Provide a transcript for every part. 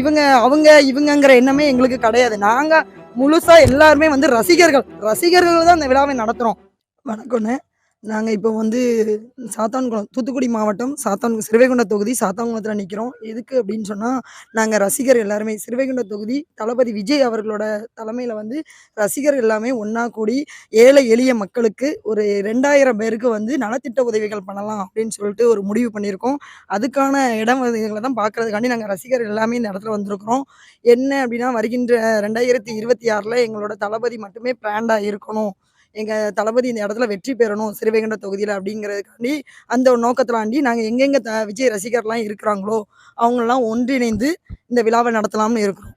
இவங்க அவங்க இவங்கங்கிற எண்ணமே எங்களுக்கு கிடையாது. நாங்கள் முழுசாக எல்லாருமே வந்து ரசிகர்கள். ரசிகர்கள் தான் இந்த விழாவை நடத்துகிறோம் வணக்கம்ண்ணே. நாங்கள் இப்போ வந்து சாத்தான்குளம் தூத்துக்குடி மாவட்டம் சாத்தான் சிறுவைகுண்ட தொகுதி சாத்தான்குளத்தில் நிற்கிறோம் எதுக்கு அப்படின்னு சொன்னால் நாங்கள் ரசிகர் எல்லாருமே சிறுவைகுண்ட தொகுதி தளபதி விஜய் அவர்களோட தலைமையில் வந்து ரசிகர் எல்லாமே ஒன்றா கூடி ஏழை எளிய மக்களுக்கு ஒரு ரெண்டாயிரம் பேருக்கு வந்து நலத்திட்ட உதவிகள் பண்ணலாம் அப்படின்னு சொல்லிட்டு ஒரு முடிவு பண்ணியிருக்கோம். அதுக்கான இடம் வசதிகளை தான் பார்க்கறதுக்காண்டி நாங்கள் ரசிகர் எல்லாமே இந்த இடத்துல வந்திருக்கிறோம். என்ன அப்படின்னா வருகின்ற ரெண்டாயிரத்தி இருபத்தி ஆறில் எங்களோட தளபதி மட்டுமே பிராண்டாக இருக்கணும். எங்கள் தளபதி இந்த இடத்துல வெற்றி பெறணும் சிறுவைகுண்ட தொகுதியில் அப்படிங்கிறதுக்காண்டி அந்த ஒரு நோக்கத்திலாண்டி நாங்கள் எங்கெங்கே த விஜய் ரசிகர்லாம் இருக்கிறாங்களோ அவங்களெல்லாம் ஒன்றிணைந்து இந்த விழாவை நடத்தலாம்னு இருக்கிறோம்.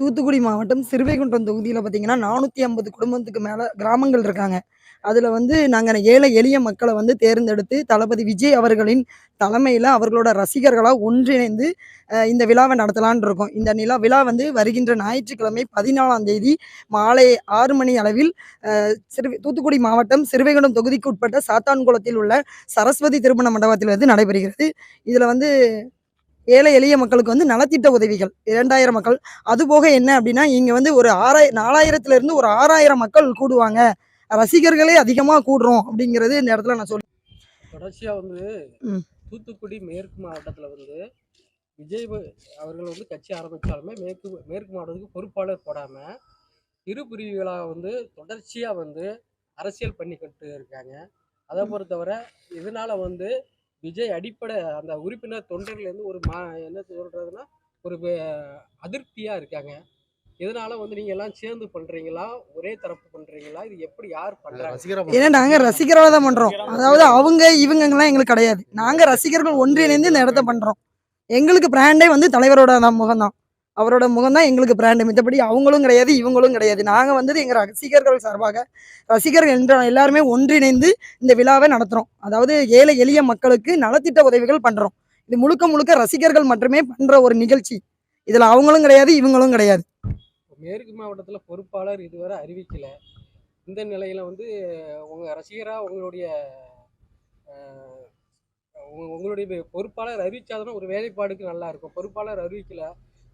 தூத்துக்குடி மாவட்டம் சிறுவைகுண்டம் தொகுதியில் பார்த்தீங்கன்னா நானூற்றி ஐம்பது குடும்பத்துக்கு மேலே கிராமங்கள் இருக்காங்க. அதில் வந்து நாங்கள் ஏழை எளிய மக்களை வந்து தேர்ந்தெடுத்து தளபதி விஜய் அவர்களின் தலைமையில் அவர்களோட ரசிகர்களாக ஒன்றிணைந்து இந்த விழாவை நடத்தலான் இருக்கோம். இந்த நிலா விழா வந்து வருகின்ற ஞாயிற்றுக்கிழமை பதினாலாம் தேதி மாலை ஆறு மணி அளவில் சிறு தூத்துக்குடி மாவட்டம் சிறுவைகுண்டம் தொகுதிக்கு உட்பட்ட சாத்தான்குளத்தில் உள்ள சரஸ்வதி திருமண மண்டபத்தில் வந்து நடைபெறுகிறது. இதில் வந்து ஏழை எளிய மக்களுக்கு வந்து நலத்திட்ட உதவிகள் இரண்டாயிரம் மக்கள். அதுபோக என்ன அப்படின்னா இங்கே வந்து ஒரு ஆறாய் நாலாயிரத்துல இருந்து ஒரு ஆறாயிரம் மக்கள் கூடுவாங்க. ரசிகர்களே அதிகமாக கூடுறோம் அப்படிங்கிறது இந்த இடத்துல நான் சொல்லி தொடர்ச்சியா வந்து. தூத்துக்குடி மேற்கு மாவட்டத்துல வந்து விஜய் அவர்கள் வந்து கட்சி ஆரம்பிச்சாலுமே மேற்கு மேற்கு மாவட்டத்துக்கு பொறுப்பாளர் போடாம இரு பிரிவுகளாக வந்து தொடர்ச்சியா வந்து அரசியல் பண்ணிக்கிட்டு இருக்காங்க அதை பொறுத்தவரை இதனால வந்து விஜய் அடிப்படை அந்த உறுப்பினர் தொண்டர்கள் வந்து ஒரு மா என்ன சொல்றதுன்னா ஒரு வே- அதிருப்தியா இருக்காங்க. இதனால வந்து நீங்க எல்லாம் சேர்ந்து பண்றீங்களா? ஒரே தரப்பு பண்றீங்களா? இது எப்படி யார் பண்றாங்க? ஏன்னா நாங்கள் ரசிகராக தான் பண்ணுறோம் அதாவது அவங்க இவங்கங்கெல்லாம் எங்களுக்கு கிடையாது. நாங்கள் ரசிகர்கள் ஒன்றிணைந்து இந்த இடத்த பண்ணுறோம் எங்களுக்கு பிராண்டே வந்து தலைவரோட முகம் தான் அவரோட முகம் தான் எங்களுக்கு பிராண்டு மித்தபடி அவங்களும் கிடையாது இவங்களும் கிடையாது. நாங்கள் வந்தது எங்கள் ரசிகர்கள் சார்பாக. ரசிகர்கள் என்ற எல்லாருமே ஒன்றிணைந்து இந்த விழாவை நடத்துகிறோம் அதாவது ஏழை எளிய மக்களுக்கு நலத்திட்ட உதவிகள் பண்ணுறோம் இது முழுக்க முழுக்க ரசிகர்கள் மட்டுமே பண்ணுற ஒரு நிகழ்ச்சி. இதில் அவங்களும் கிடையாது இவங்களும் கிடையாது. மேற்கு மாவட்டத்தில் பொறுப்பாளர் இதுவரை அறிவிக்கல. இந்த நிலையில் வந்து உங்கள் ரசிகராக உங்களுடைய உங்களுடைய பொறுப்பாளர் அறிவிச்சாதான் ஒரு வேலைப்பாடுக்கு நல்லா இருக்கும். பொறுப்பாளர் அறிவிக்கல.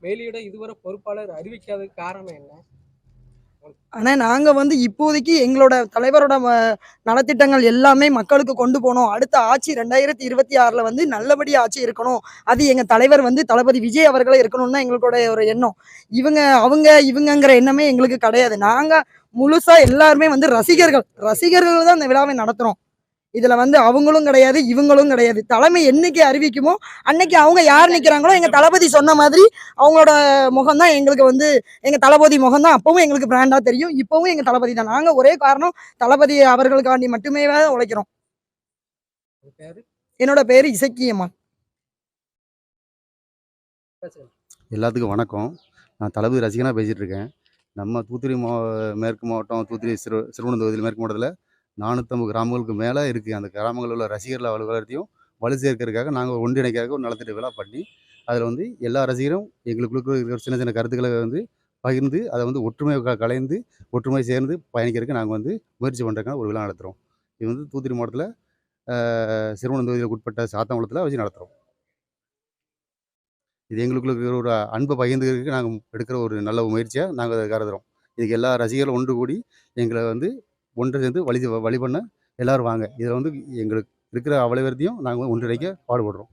மேலிட இதுவரை பொறுப்பாளர் அறிவிக்காத காரணம் என்ன? ஆனால் நாங்கள் வந்து இப்போதைக்கு எங்களோட தலைவரோட நலத்திட்டங்கள் எல்லாமே மக்களுக்கு கொண்டு போனோம். அடுத்த ஆட்சி ரெண்டாயிரத்தி இருபத்தி ஆறில் வந்து நல்லபடியாக ஆட்சி இருக்கணும். அது எங்கள் தலைவர் வந்து தளபதி விஜய் அவர்களே இருக்கணும்னு தான் எங்களுடைய ஒரு எண்ணம். இவங்க அவங்க இவங்கங்கிற எண்ணமே எங்களுக்கு கிடையாது. நாங்கள் முழுசாக எல்லாருமே வந்து ரசிகர்கள். ரசிகர்கள் தான் இந்த விழாவை நடத்துகிறோம் இதில் வந்து அவங்களும் கிடையாது இவங்களும் கிடையாது. தலைமை என்னைக்கு அறிவிக்குமோ அன்னைக்கு அவங்க யார் நிற்கிறாங்களோ எங்கள் தளபதி சொன்ன மாதிரி அவங்களோட முகம் தான் எங்களுக்கு வந்து எங்க தளபதி முகம் தான் அப்பவும் எங்களுக்கு பிராண்டா தெரியும். இப்பவும் எங்க தளபதி தான். நாங்க ஒரே காரணம் தளபதி அவர்களுக்காண்டி மட்டுமே உழைக்கிறோம். என்னோட பேரு இசக்கியம்மான் எல்லாத்துக்கும் வணக்கம். நான் தளபதி ரசிகனாக பேசிகிட்டு இருக்கேன். நம்ம தூத்துக்குடி மா மேற்கு மாவட்டம் தூத்துக்குடி சிறு சிறுவனம் தொகுதியில் மேற்கு மாவட்டத்தில் நானூற்றம்பது கிராமங்களுக்கு மேலே இருக்குது அந்த கிராமங்களில் உள்ள ரசிகர்கள் அவள் வளர்த்தியும் வலு சேர்க்கறதுக்காக நாங்கள் ஒன்றிணைக்காக ஒரு நலத்திட்ட விழா பண்ணி அதில் வந்து எல்லா ரசிகரும் எங்களுக்குள்ள இருக்கிற சின்ன சின்ன கருத்துக்களை வந்து பகிர்ந்து அதை வந்து ஒற்றுமை கலைந்து ஒற்றுமை சேர்ந்து பயணிக்கிறதுக்கு நாங்கள் வந்து முயற்சி பண்ணுறதுக்கான ஒரு விழா நடத்துகிறோம் இது வந்து தூத்துக்குடி மாவட்டத்தில் சிறுவனம் தொகுதியில் உட்பட்ட சாத்தாங்குளத்தில் வச்சு நடத்துகிறோம் இது எங்களுக்குள்ள இருக்கிற ஒரு அன்பை பகிர்ந்துக்கிறதுக்கு நாங்கள் எடுக்கிற ஒரு நல்ல முயற்சியாக நாங்கள் அதை கருதுகிறோம் இதுக்கு எல்லா ரசிகர்களும் ஒன்று கூடி எங்களை வந்து ஒன்று சேர்ந்து வழி வழி பண்ண எல்லாரும் வாங்க. இதில் வந்து எங்களுக்கு இருக்கிற அவலைவரத்தையும் நாங்கள் ஒன்றிணைக்க பாடுபடுறோம்.